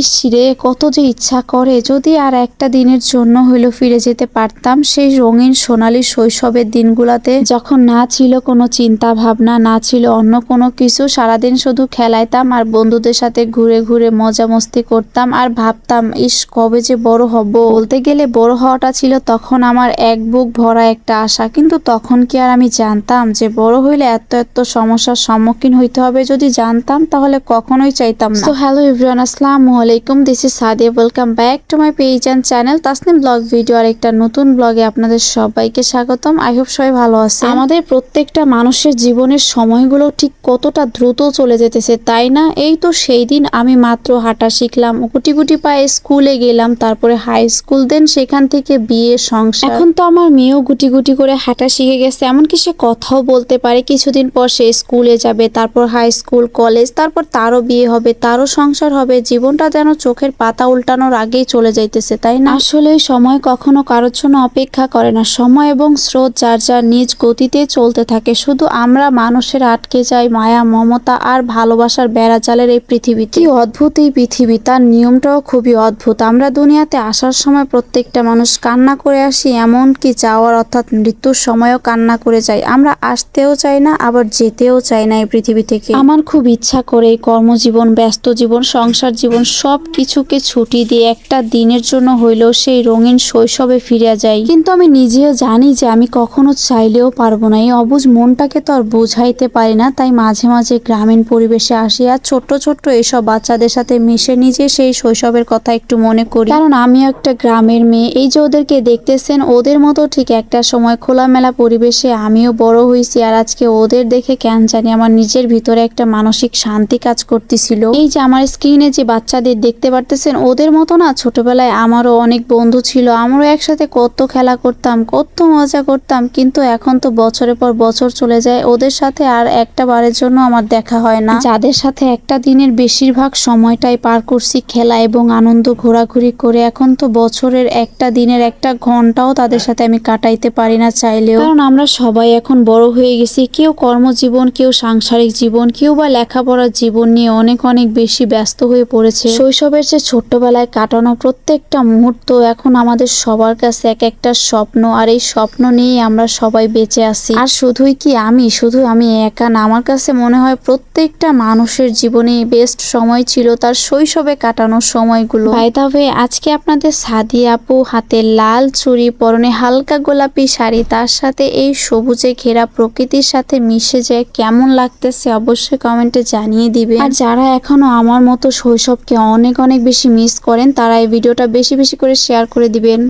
ইসিরে কত যে ইচ্ছা করে। যদি আর একটা দিনের জন্য হইল ফিরে যেতে পারতাম, সেই রঙিন সোনালি শৈশবের দিনগুলোতে যখন না ছিল কোনো চিন্তা ভাবনা না ছিল অন্য কোনো কিছু, সারাদিন শুধু খেলাইতাম আর বন্ধুদের সাথে ঘুরে ঘুরে মজা মস্তি করতাম আর ভাবতাম, ইস, কবে যে বড় হব? বলতে গেলে বড় হওয়াটা ছিল তখন আমার এক বুক ভরা একটা আশা। কিন্তু তখন কি আর আমি জানতাম যে বড় হইলে এত এত সমস্যার সম্মুখীন হইতে হবে? যদি জানতাম, তাহলে কখনোই চাইতাম না। তো হ্যালো এভরিওয়ান আসসালামু আলাইকুম this is Sadia welcome back to my page and channel Tasnim blog video আর একটা নতুন ব্লগে আপনাদের সবাইকে স্বাগতম। আই হোপ সবাই ভালো আছে আমাদের প্রত্যেকটা মানুষের জীবনের সময়গুলো ঠিক কতটা দ্রুত চলে যেতেছে, তাই না? এই তো সেই দিন আমি মাত্র হাঁটা শিখলাম, গুটি গুটি পায়ে স্কুলে গেলাম, তারপরে হাই স্কুল দেন সেখান থেকে বিয়ে, সংসার। এখন তো আমার মেয়েও গুটি গুটি করে হাঁটা শিখে গেছে, এমনকি সে কথাও বলতে পারে, কিছুদিন পর সে স্কুলে যাবে, তারপর হাই স্কুল কলেজ তারপর তারও বিয়ে হবে, তারও সংসার হবে, জীবনটা যেন চোখের পাতা উল্টানোর আগেই চলে যাইতেছে তাই না? আসলে সময় কখনো কারোর জন্য অপেক্ষা করে না। সময় এবং স্রোত যার যার নিজ গতিতে চলতে থাকে। শুধু আমরা মানুষের আটকে যাই মায়া মমতা আর ভালোবাসার বেড়াজালের এই পৃথিবীতে। কি অদ্ভুত এই পৃথিবী! তার নিয়মটাও খুবই অদ্ভুত। আমরা দুনিয়াতে আসার সময় প্রত্যেকটা মানুষ কান্না করে আসি এমন কি যাওয়ার অর্থাৎ মৃত্যুর সময়ও কান্না করে যাই আমরা আসতেও চাই না আবার যেতেও চাই না এই পৃথিবী থেকে। আমার খুব ইচ্ছা করে এই কর্মজীবন ব্যস্ত জীবন সংসার জীবন সব কিছুকে ছুটি দিয়ে একটা দিনের জন্য হইলেও সেই রঙিন শৈশবে ফিরে যাই। কিন্তু আমি নিজেও জানি যে আমি কখনো চাইলেও পারব না। এই অবুজ মনটাকে তো আর বোঝাইতে পারি না, তাই মাঝে মাঝে গ্রামীণ পরিবেশে আসি আর ছোট্ট ছোট্ট এইসব বাচ্চাদের সাথে মিশে নিজে সেই শৈশবের কথা একটু মনে করি। কারণ আমিও একটা গ্রামের মেয়ে। এই যে ওদেরকে দেখতেছেন, ওদের মতো ঠিক একটা সময় খোলামেলা পরিবেশে আমিও বড় হয়েছি আর আজকে ওদের দেখে কেন জানি আমার নিজের ভিতরে একটা মানসিক শান্তি কাজ করতেছিল। এই যে আমার স্ক্রিনে যে বাচ্চাদের দেখতে পারতেছেন ওদের মতো না। ছোটবেলায় আমারও অনেক বন্ধু ছিল, আমারও একসাথে কত খেলা করতাম, কত মজা করতাম, কিন্তু এখন তো বছরের পর বছর চলে যায়, ওদের সাথে আর একটা বারের জন্য আমার দেখা হয় না। যাদের সাথে একটা দিনের বেশিরভাগ সময়টাই পার করছি, খেলা এবং আনন্দ ঘোরাঘুরি করে, এখন তো বছরের একটা দিনের একটা ঘন্টাও তাদের সাথে আমি কাটাইতে পারি না চাইলেও। কারণ আমরা সবাই এখন বড় হয়ে গেছি, কেউ কর্মজীবন, কেউ সাংসারিক জীবন, কেউ বা লেখাপড়ার জীবন নিয়ে অনেক অনেক বেশি ব্যস্ত হয়ে পড়েছে। শৈশবের যে ছোট্টবেলায় কাটানো প্রত্যেকটা মুহূর্ত এখন আমাদের সবার কাছে এক একটা স্বপ্ন, আর এই স্বপ্ন নিয়েই আমরা সবাই বেঁচে আছি। আর শুধুই কি আমি? শুধু আমি একা না। আমার কাছে মনে হয় প্রত্যেকটা মানুষের জীবনে বেস্ট সময় ছিল তার শৈশবে কাটানোর সময়গুলো। বাইদাবে আজকে আপনাদের সাদি আপু হাতে লাল চুড়ি, পরনে হালকা গোলাপি শাড়ি, তার সাথে এই সবুজে ঘেরা প্রকৃতির সাথে মিশে যায় কেমন লাগতেছে অবশ্যই কমেন্টে জানিয়ে দিবে আর যারা এখনও আমার মতো শৈশবকে অনেক অনেক বেশি মিস করেন তারা এই ভিডিওটা বেশি বেশি করে শেয়ার করে দিবেন।